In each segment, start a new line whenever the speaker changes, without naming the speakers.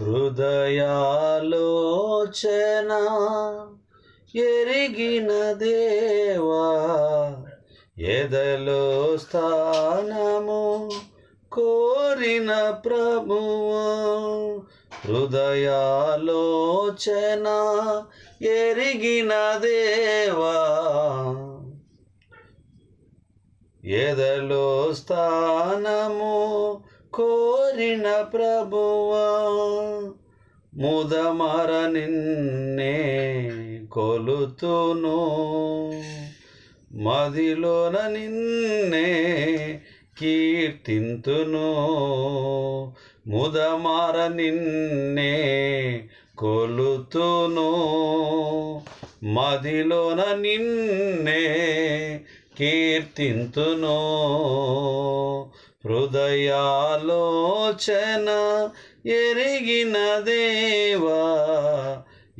హృదయాలోచన ఎరిగిన దేవా ఎదలో స్థానము కోరిన ప్రభువు హృదయాలోచన ఎరిగిన దేవా ఎదలో స్థానము కోరిన ప్రభువా ముదమర నిన్నే కొలుతును. మదిలోన నిన్నే కీర్తింతును. ముదమర నిన్నే కొలుతును. మదిలోన నిన్నే కీర్తింతును. హృదయాలోచన ఎరిగిన దేవా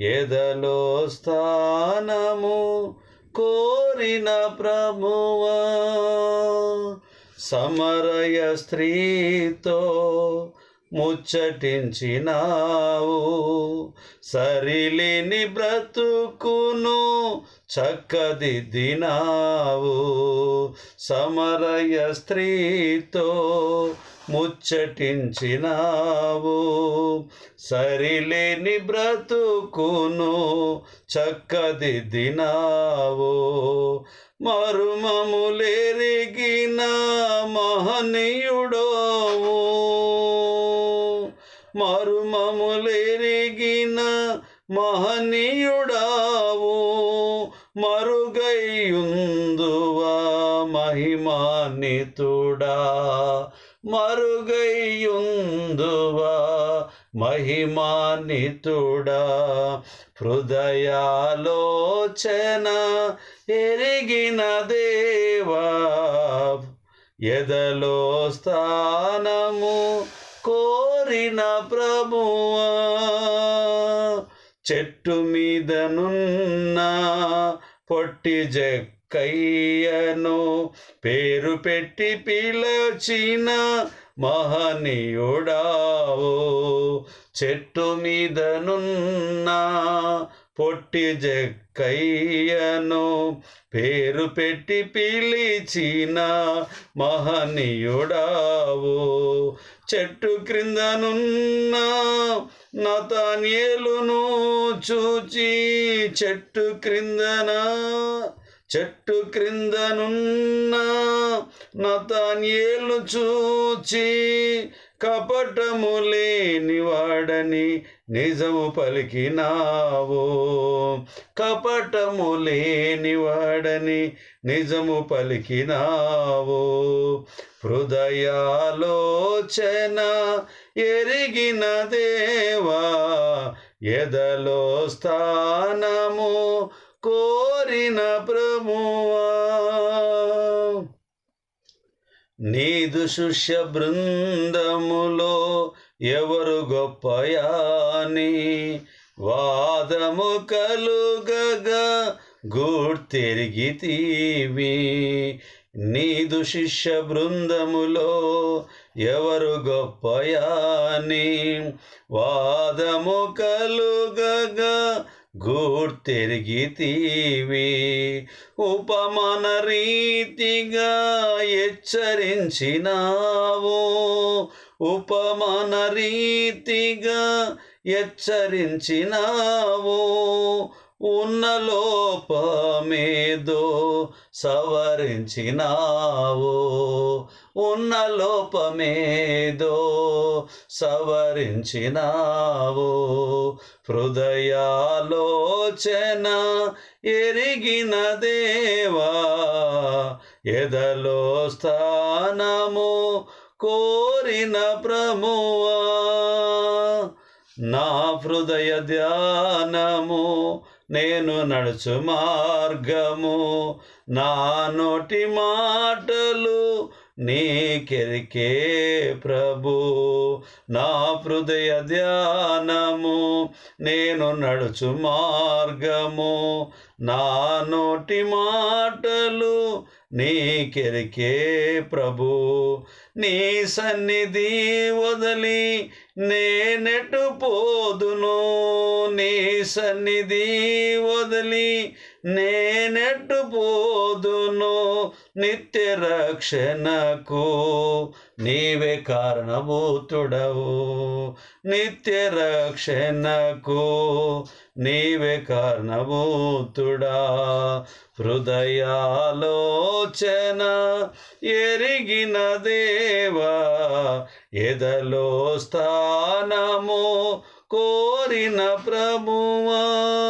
ఎదలో స్థానము కోరిన ప్రభువా. సమరయ స్త్రీతో ముచ్చటించినావు సరిలేని బ్రతుకును చక్కదిద్దినావు. సమరయ స్త్రీతో ముచ్చటించినావు. సరిలేని బ్రతుకును చక్కదిద్దినావు మరుమములెరిగిన మహనీయుడోవు. మరుమములెరిగిన మహనీయుడా మహిమాన్వితుడా మరుగయ్యుందువా మహిమానితుడా హృదయాలోచన ఎరిగిన దేవా? ఎదలో స్థానము కోరిన ప్రభువా? చెట్టు మీదనున్న పొట్టి కయ్యను పేరు పెట్టి పిలచిన మహనీయుడావు. చెట్టు మీదనున్న పొట్టి జక్కయ్యను పేరు పెట్టి పిలిచిన మహనీయుడావు. చెట్టు క్రిందనున్న నతాన్యేలును చూచి చెట్టు క్రిందనా చెట్టు క్రిందనున్న నతాన్యేలు చూచి కపటము లేనివాడని నిజము పలికినావు. కపటము లేని వాడని నిజము పలికినావు. హృదయాలోచన ఎరిగిన దేవా ఎదలో స్థానము కోరిన ప్రభువా. నీదు శిష్య బృందములో ఎవరు గొప్పయాని వాదము కలుగగా గూర్తెరిగితీవి. నీదు శిష్య బృందములో ఎవరు గొప్పయాని వాదము కలుగగా గూర్తెరిగితీవి. ఉపమాన రీతిగా హెచ్చరించినావు. ఉపమాన రీతిగా హెచ్చరించినావు. ఉన్న లోపమేదో సవరించినావు. ఉన్న లోపమేదో సవరించినావు. హృదయాలోచన ఎరిగిన దేవా ఎదలో స్థానము కోరిన ప్రభువా. నా హృదయ ధ్యానము నేను నడుచు మార్గము నా నోటి మాటలు నీకెరికే ప్రభు నా హృదయ ధ్యానము నేను నడుచు మార్గము నా నోటి మాటలు నీకెరికే ప్రభు. నీ సన్నిధి వదలి నేనెటు పోదును నీ సన్నిధి వదిలి నేనెట్టు పోదును నిత్య రక్షణకు. నీవే కారణభూతుడవు నిత్య రక్షణకు. నీవే కారణభూతుడా. హృదయాలోచన ఎరిగిన దేవా ఎదలో స్థానము కోరిన ప్రభువా.